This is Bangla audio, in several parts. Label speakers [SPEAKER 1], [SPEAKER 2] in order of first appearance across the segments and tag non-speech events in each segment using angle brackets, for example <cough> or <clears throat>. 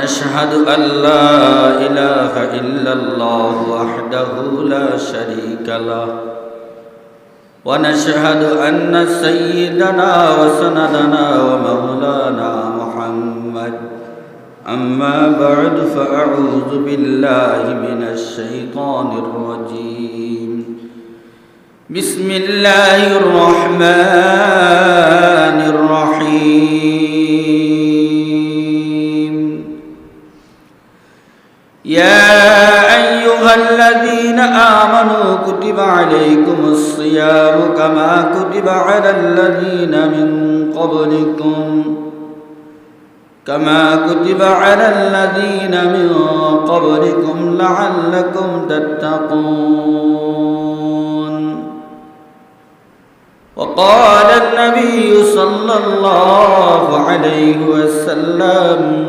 [SPEAKER 1] نشهد أن لا إله إلا الله وحده لا شريك له. ونشهد أن سيدنا وسندنا ومولانا محمد. أما بعد فأعوذ بالله من الشيطان الرجيم. بسم الله الرحمن الرحيم. قبلكم كما كتب على الذين من قبلكم لعلكم تتقون. وقال النبي صلى الله عليه وسلم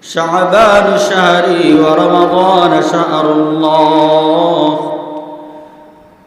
[SPEAKER 1] شعبان شهري ورمضان شهر الله.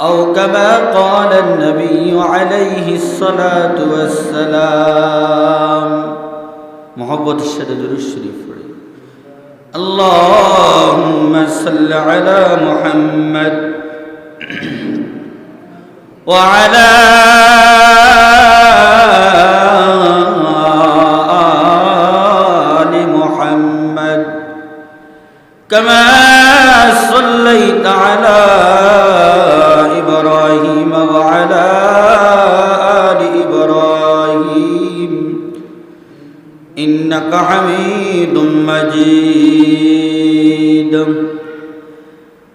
[SPEAKER 1] أو كما قال النبي عليه الصلاة والسلام. محبت الشدد الشريف اللهم صل على محمد <clears throat> وعلى آل محمد. كما صليت على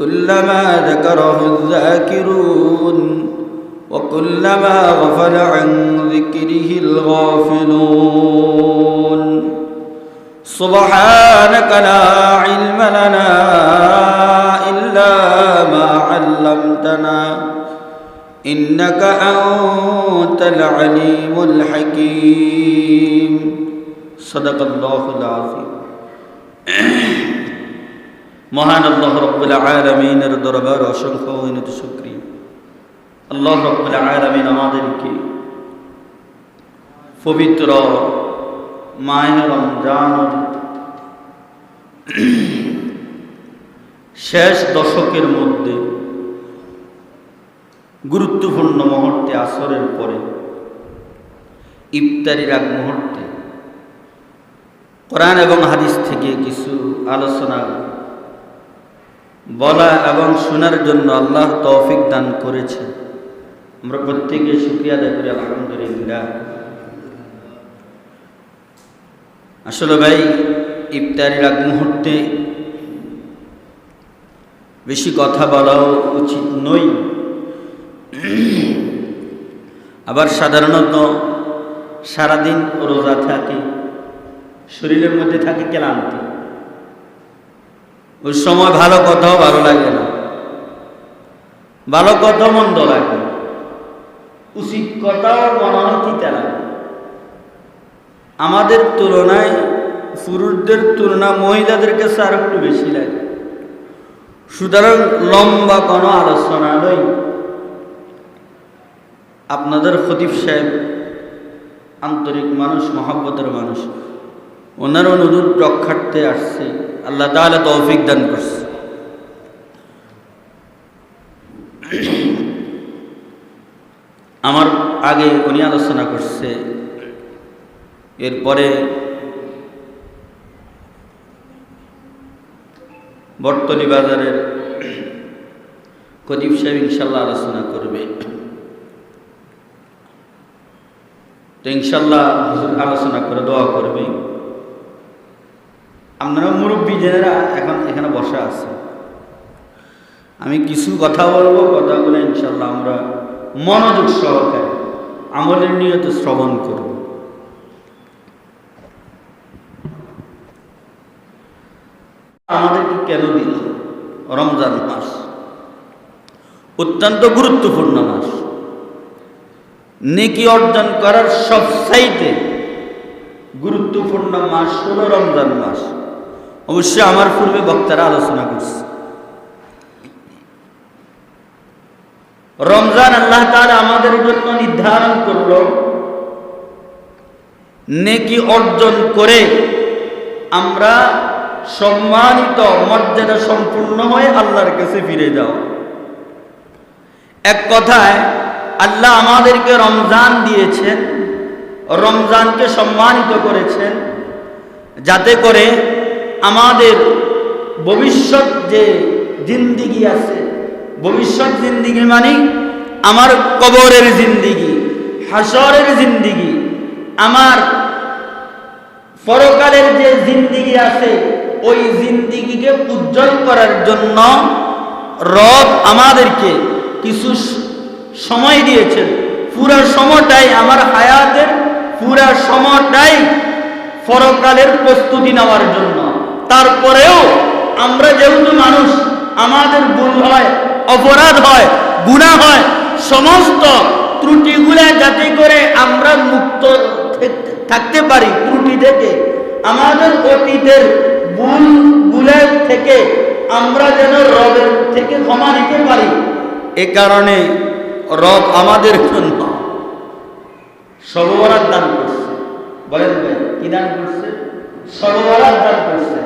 [SPEAKER 1] كلما ذكره الذاكرون وكلما غفل عن ذكره الغافلون. سبحانك لا علم لنا إلا ما علمتنا إنك أنت العليم الحكيم. صدق الله العظيم. মহান আল্লাহ রব্বুল আলমিনের দরবার অসংখ্য অনন্ত শুক্রিয়া। আল্লাহ রব্বুল আলমিন আমাদেরকে পবিত্র মায়ের রমজান শেষ দশকের মধ্যে গুরুত্বপূর্ণ মুহূর্তে, আসরের পরে, ইফতারির আগ মুহূর্তে, কোরআন এবং হাদিস থেকে কিছু আলোচনা বলা এবং শোনার জন্য আল্লাহ তৌফিক দান করেছে আমরা প্রত্যেকে শুক্রিয়া আদায় করি, আলহামদুলিল্লাহ। আসলে ভাই, ইফতারির আগ মুহূর্তে বেশি কথা বলাও উচিত নই। আবার সাধারণত সারাদিন রোজা থাকে, শরীরের মধ্যে থাকে ক্লান্তি। ওই সময় ভালো কথাও ভালো লাগে না। ভালো কথা মন্দ লাগে উচিত কথাও মনে লাগে আমাদের তুলনায় পুরুষদের তুলনা মহিলাদের কাছে আর একটু বেশি লাগে। সুতরাং লম্বা কোনো আলোচনা নয়। আপনাদের খতিব সাহেব আন্তরিক মানুষ, মহাব্বতের মানুষ। ওনার অনুরোধ রক্ষার্থে আসছে। আল্লাহ তাহলে তৌফিক দান করছে। আমার আগে উনি আলোচনা করছে, এরপরে বর্তলি বাজারের কদিব সাহেব ইনশাল্লাহ আলোচনা করবে। তো ইনশাল্লাহ আলোচনা করে, দোয়া করবে। আপনারা মুরব্বী জেনেরা এখন এখানে বসা আছে। আমি কিছু কথা বলব, কথা বলে ইনশাল্লাহ আমরা মনোযোগ সহকারে আমলের নিয়ত শ্রবণ করব। আমাদেরকে কেন দিল? রমজান মাস অত্যন্ত গুরুত্বপূর্ণ মাস। নেকি অর্জন করার সবসাইতে গুরুত্বপূর্ণ মাস হলো রমজান মাস। অবশ্যই আমার পূর্বে বক্তারা আলোচনা করছে। রমজান আল্লাহ তাআলা আমাদের জন্য নির্ধারণ করল, নেকি অর্জন করে আমরা সম্মানিত, মর্যাদা সম্পূর্ণ হয়ে আল্লাহর কাছে ফিরে যাও এক কথায়, আল্লাহ আমাদেরকে রমজান দিয়েছেন, রমজানকে সম্মানিত করেছেন, যাতে করে আমাদের ভবিষ্যৎ যে জিন্দিগি আছে, ভবিষ্যৎ জিন্দিগি মানে আমার কবরের জিন্দিগি, হাসরের জিন্দিগি, আমার পরকালের যে জিন্দিগি আছে, ওই জিন্দিগিকে উজ্জ্বল করার জন্য রব আমাদেরকে কিছু সময় দিয়েছেন। পুরা সময়টাই আমার হায়াতের, পুরা সময়টাই পরকালের প্রস্তুতি নেওয়ার জন্য। তারপরেও আমরা যেহেতু মানুষ, আমাদের ভুল হয়, অপরাধ হয় গুণা হয়, সমস্ত ত্রুটিগুলা যাতে করে আমরা মুক্ত থাকতে পারি ত্রুটি থেকে, আমাদের অতীতের ভুলগুলের থেকে আমরা যেন রবের থেকে ক্ষমা নিতে পারি। এ কারণে রব আমাদের জন্য সর্বরাত দান করছে। বলেন কি দান করছে? সর্বরাত দান করছে।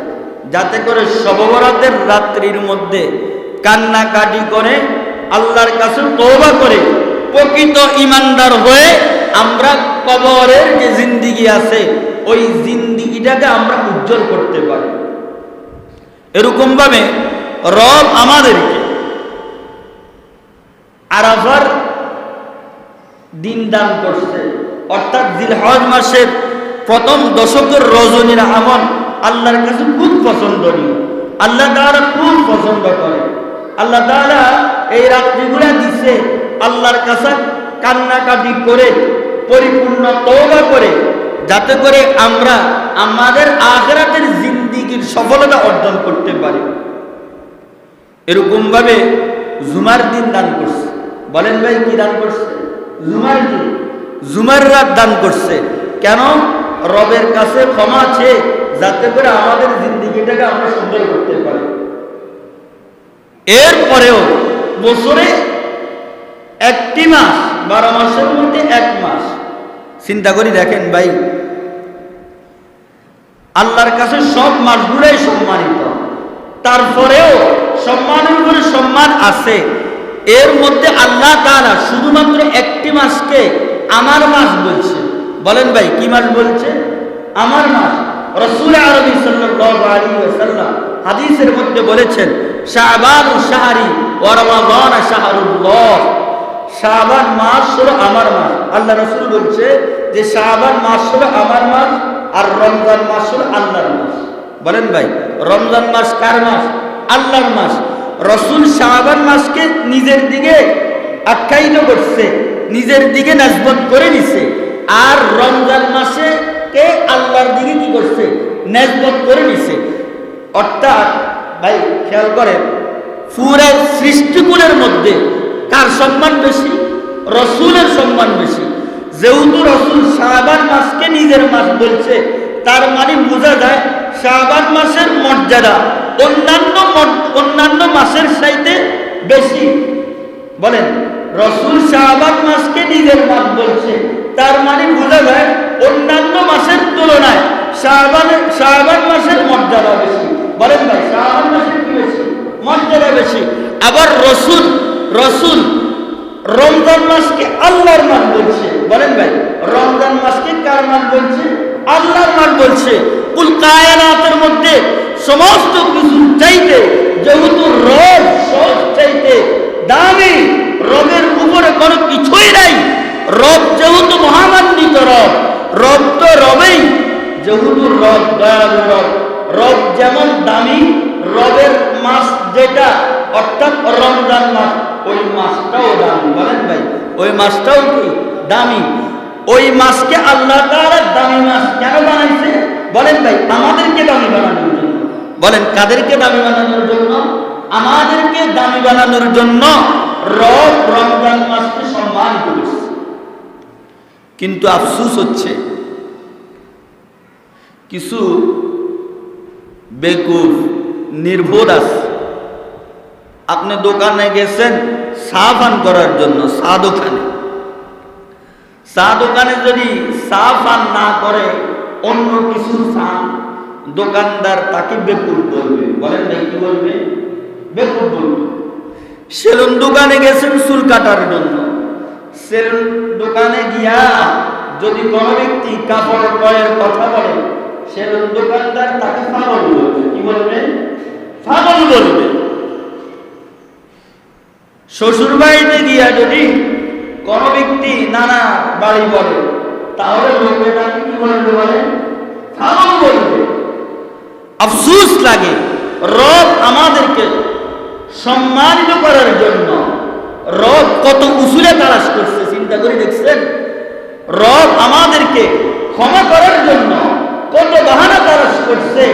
[SPEAKER 1] যাতে করে সর্বরাতের রাত্রির মধ্যে কান্নাকাটি করে, আল্লাহর কাছে তওবা করে, প্রকৃত ইমানদার হয়ে আমরা কবরের যে জিন্দিগি আছে, ওই জিন্দিগিটাকে আমরা উজ্জ্বল করতে পারি। এরকম ভাবে রব আমাদেরকে আরাফার দিন দান করছে। অর্থাৎ জিলহজ মাসের প্রথম দশকের রজনীর আমল আল্লাহর কাছে খুব পছন্দনীয়। আল্লাহ তাআলা খুব পছন্দ করে। আল্লাহ তাআলা এই রাত্রিগুলা দিচ্ছে আল্লাহর কাছে কান্নাকাটি করে পরিপূর্ণ তওবা করে যাতে করে আমরা আমাদের আখেরাতের জিন্দিগির সফলতা অর্জন করতে পারি। এরকম ভাবে জুমার দিন দান করছে। বলেন ভাই কি দান করছে? জুমার দিন? জুমার রাত দান করছে। কেন? রবের কাছে ক্ষমা চেয়ে যাতে করে আমাদের জিন্দিগিটাকে আমরা সুন্দর করতে পারি। এরপরেও বছরে একটি মাস, বারো মাসের মধ্যে এক মাস। চিন্তা করি দেখেন ভাই, আল্লাহর কাছে সব মাসগুলোই সম্মানিত। তারপরেও সম্মানের উপরে সম্মান আছে। এর মধ্যে আল্লাহ তাআলা শুধুমাত্র একটি মাসকে আমার মাস বলছে। বলেন ভাই, কি মাস বলছে? আমার মাস। রসুল আরবি আলাইহি হাদিসের মধ্যে বলেছেন, শাবান শাহরি ওয়া রমাদান শাহরুল্লাহ। শাবান মাস হলো আমার মাস। আল্লাহ রসুল বলছে যে শাবান মাস হলো আমার মাস আর রমজান মাস হলো আল্লাহর মাস। বলেন ভাই, রমজান মাস কার মাস? আল্লাহর মাস। রসুল শাবান মাসকে নিজের দিকে আখ্যায়িত করছে, নিজের দিকে নাজবত করে নিছে। আর রমজান মাসে কে আল্লাহর দিকে কি করছে? নাজবত করে নিছে। অর্থাৎ, ভাই, খেয়াল করেন পুরা সৃষ্টিকুলের মধ্যে কার সম্মান বেশি? রসুলের সম্মান বেশি। যেহেতু রসুল শাহবান মাসকে নিজের মাস বলছে, তার মানে বোঝা যায় শাহবান মাসের মর্যাদা অন্যান্য অন্যান্য মাসের সাইতে বেশি। বলেন রসুল শাহবান মাসকে নিজের মাস বলছে। তার মানে বোঝা যায় অন্যান্য মাসের তুলনায় শাহবান শাহবান মাসের মর্যাদা বেশি। বলেন ভাই শাহবান মাসের কি বেশি? মর্যাদা বেশি। আবার রসুল রসুল রমজান মাসকে আল্লাহর মাস বলছে। বলেন ভাই, রমজান মাসকে কার মাস বলছে? আল্লাহর মাস বলছে। কুল কায়নাতের মধ্যে সমস্ত কিছু চাইতে, যেহেতু রব সব চাইতে দামি রবের উপরে কোনো কিছুই নাই। রব যেহেতু মহামান্বিত রব রব তো রবেই। যেহেতু রব দয়ালু রব রব যেমন দামি, রবের মাস যেটা, অর্থাৎ রমজান মাস, ওই মাসটাও দামি, বলেন ভাই। ওই মাসটাও কি? দামি। ওই মাসকে আল্লাহ তাআলা দামি মাস কেন বানাইছে? বলেন ভাই, আমাদেরকে দামি বানানোর জন্য। বলেন, কাদেরকে দামি বানানোর জন্য? আমাদেরকে দামি বানানোর জন্য রব রমজান মাসকে সম্মান করেছে। কিন্তু আফসুস হচ্ছে, কিছু বেকুফ নির্বোধ আছে। আপনি দোকানে গেছেন চা পান করার জন্য, চা দোকানে। চা দোকানে যদি চা পান না করে, অন্য কিছু চা দোকানদার তাকে বেকুব বলবে। বলেন কি বলবে? বেকুব বলবে। সেলুন দোকানে গেছেন চুল কাটার জন্য। সেলুন দোকানে গিয়া যদি কোনো ব্যক্তি কাপড় ক্রয়ের কথা বলে, সেলুন দোকানদার তাকে পাগল বলবে। কি বলবে? পাগল বলবে। শ্বশুর বাড়িতে গিয়া যদি কোনো ব্যক্তি নানা বাড়ি বলে, তাহলে বলবে তাকে কি বলবে বলে? পাগল বলবে। আফসুস লাগে। রব আমাদেরকে সম্মানিত করার জন্য রব কত উসুলে তালাশ করছে, চিন্তা করে দেখছেন? রব আমাদেরকে ক্ষমা করার জন্য কত বাহানা তালাশ করছে,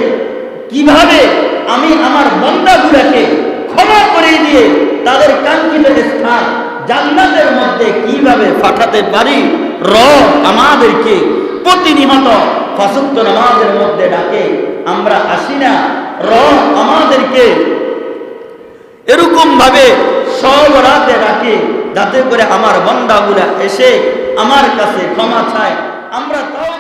[SPEAKER 1] কীভাবে আমি আমার বন্দাগুলাকে ক্ষমা করে দিয়ে তাদের কাঙ্ক্ষিত স্থান জান্নাতের মধ্যে কীভাবে পাঠাতে পারি? রব আমাদেরকে প্রতিনিহত ফাসুক্ত নামাজের মধ্যে ডাকে, আমরা আসি না। রব আমাদেরকে এরকম ভাবে সব রাতে রাখে, যাতে করে আমার বন্দাগুলা এসে আমার কাছে ক্ষমা চায়। আমরা তাও